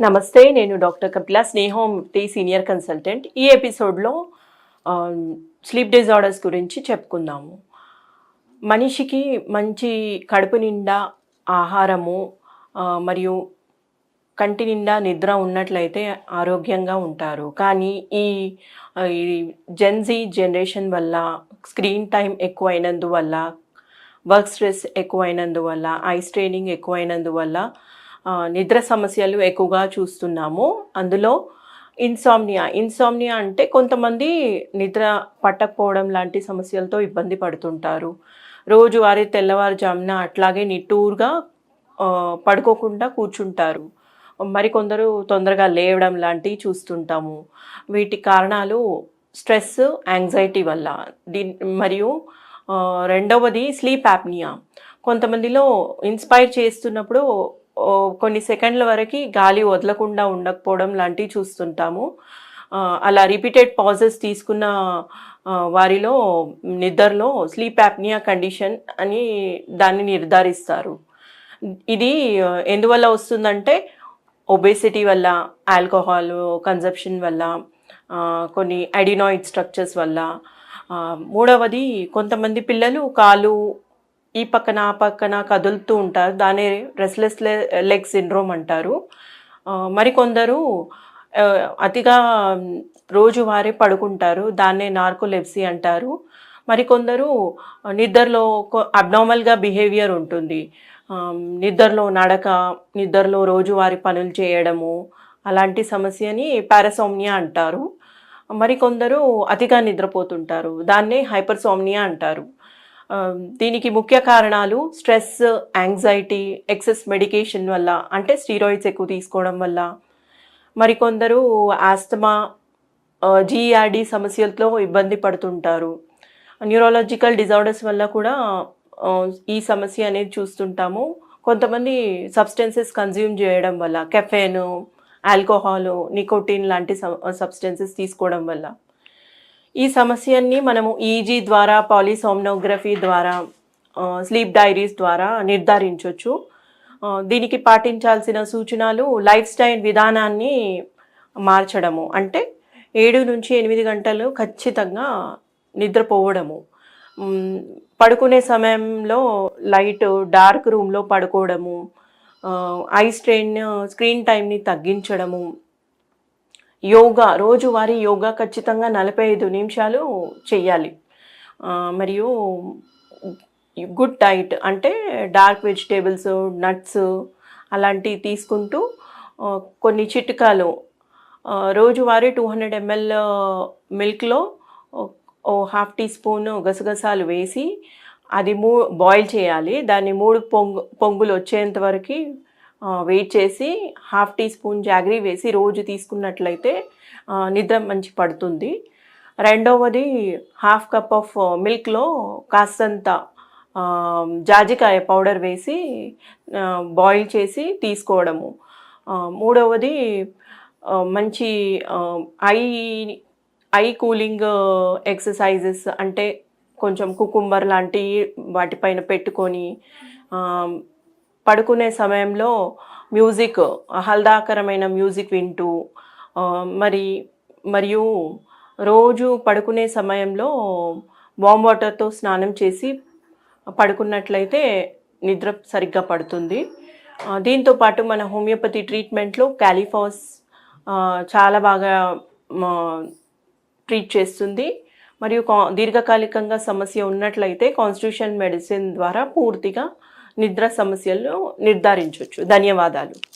నమస్తే నేను డాక్టర్ కపిల స్నేహోముక్తి సీనియర్ కన్సల్టెంట్. ఈ ఎపిసోడ్లో స్లీప్ డిజార్డర్స్ గురించి చెప్పుకుందాము. మనిషికి మంచి కడుపు నిండా ఆహారము మరియు కంటి నిండా నిద్ర ఉన్నట్లయితే ఆరోగ్యంగా ఉంటారు. కానీ ఈ ఈ జెన్జీ జనరేషన్ వల్ల స్క్రీన్ టైం ఎక్కువైనందువల్ల వర్క్ స్ట్రెస్ ఎక్కువైనందువల్ల ఐ స్ట్రైనింగ్ ఎక్కువైనందువల్ల నిద్ర సమస్యలు ఎక్కువగా చూస్తున్నాము. అందులో ఇన్సామ్నియా ఇన్సామ్నియా అంటే కొంతమంది నిద్ర పట్టకపోవడం లాంటి సమస్యలతో ఇబ్బంది పడుతుంటారు. రోజువారీ తెల్లవారుజామున అట్లాగే నిట్టూరుగా పడుకోకుండా కూర్చుంటారు. మరికొందరు తొందరగా లేవడం లాంటివి చూస్తుంటాము. వీటి కారణాలు స్ట్రెస్ యాంగ్జైటీ వల్ల. దీని మరియు రెండవది స్లీప్ యాప్నియా కొంతమందిలో ఇన్స్పైర్ చేస్తున్నప్పుడు కొన్ని సెకండ్ల వరకు గాలి వదలకుండా ఉండకపోవడం లాంటివి చూస్తుంటాము. అలా రిపీటెడ్ పాజెస్ తీసుకున్న వారిలో నిద్రలో స్లీప్ యాప్నియా కండిషన్ అని దాన్ని నిర్ధారిస్తారు. ఇది ఎందువల్ల వస్తుందంటే ఒబేసిటీ వల్ల ఆల్కహాల్ కన్జప్షన్ వల్ల కొన్ని అడినాయిడ్ స్ట్రక్చర్స్ వల్ల. మూడవది కొంతమంది పిల్లలు కాలు ఈ పక్కన ఆ పక్కన కదులుతూ ఉంటారు. దాని రెస్లెస్ లెగ్ సిండ్రోమ్ అంటారు. మరికొందరు అతిగా రోజువారీ పడుకుంటారు. దాన్నే నార్కోలెప్సీ అంటారు. మరికొందరు నిద్రలో అబ్నార్మల్గా బిహేవియర్ ఉంటుంది. నిద్రలో నడక నిద్రలో రోజువారీ పనులు చేయడము అలాంటి సమస్యని పారాసోమ్నియా అంటారు. మరికొందరు అతిగా నిద్రపోతుంటారు. దాన్నే హైపర్సోమ్నియా అంటారు. దీనికి ముఖ్య కారణాలు స్ట్రెస్ యాంగ్జైటీ ఎక్సెస్ మెడికేషన్ వల్ల అంటే స్టీరాయిడ్స్ ఎక్కువ తీసుకోవడం వల్ల. మరికొందరు ఆస్తమా జీఆర్డీ సమస్యలతో ఇబ్బంది పడుతుంటారు. న్యూరాలజికల్ డిజార్డర్స్ వల్ల కూడా ఈ సమస్య అనేది చూస్తుంటాము. కొంతమంది సబ్స్టెన్సెస్ కన్జ్యూమ్ చేయడం వల్ల కెఫెను ఆల్కహాలు నికోటిన్ లాంటి సబ్స్టెన్సెస్ తీసుకోవడం వల్ల. ఈ సమస్యని మనము ఈజీ ద్వారా పాలిసోమ్నోగ్రఫీ ద్వారా స్లీప్ డైరీస్ ద్వారా నిర్ధారించవచ్చు దీనికి పాటించాల్సిన సూచనలు లైఫ్ స్టైల్ విధానాన్ని మార్చడము. అంటే ఏడు నుంచి ఎనిమిది గంటలు ఖచ్చితంగా నిద్రపోవడము. పడుకునే సమయంలో లైట్ డార్క్ రూమ్లో పడుకోవడము. ఐ స్ట్రెయిన్ స్క్రీన్ టైంని తగ్గించడము. యోగా రోజువారీ యోగా ఖచ్చితంగా నలభై ఐదు నిమిషాలు చేయాలి మరియు గుడ్ డైట్ అంటే డార్క్ వెజిటేబుల్స్ నట్స్ అలాంటివి తీసుకుంటూ కొన్ని చిట్కాలు. రోజువారి రోజువారీ టూ హండ్రెడ్ ఎంఎల్ మిల్క్లో ఓ హాఫ్ టీ స్పూన్ గసగసాలు వేసి అది మూ బాయిల్ చేయాలి. దాన్ని మూడు పొంగు పొంగులు వచ్చేంత వరకు వెయిట్ చేసి హాఫ్ టీ స్పూన్ జాగ్రీ వేసి రోజు తీసుకున్నట్లయితే నిద్ర మంచి పడుతుంది. రెండవది హాఫ్ కప్ ఆఫ్ మిల్క్లో కాస్తంత జాజికాయ పౌడర్ వేసి బాయిల్ చేసి తీసుకోవడము. మూడవది మంచి ఐ ఐ కూలింగ్ ఎక్సర్సైజెస్ అంటే కొంచెం కుకుంబర్ లాంటి వాటిపైన పెట్టుకొని పడుకునే సమయంలో మ్యూజిక్ ఆహ్లాదకరమైన మ్యూజిక్ వింటూ మరి మరియు రోజు పడుకునే సమయంలో వామ్ వాటర్తో స్నానం చేసి పడుకున్నట్లయితే నిద్ర సరిగ్గా పడుతుంది. దీంతో పాటు మన హోమియోపతి ట్రీట్మెంట్లో క్యాలిఫాస్ చాలా బాగా ట్రీట్ చేస్తుంది. మరియు కా దీర్ఘకాలికంగా సమస్య ఉన్నట్లయితే కాన్స్టిట్యూషన్ మెడిసిన్ ద్వారా పూర్తిగా నిద్ర సమస్యలను నిర్ధారించవచ్చు. ధన్యవాదాలు.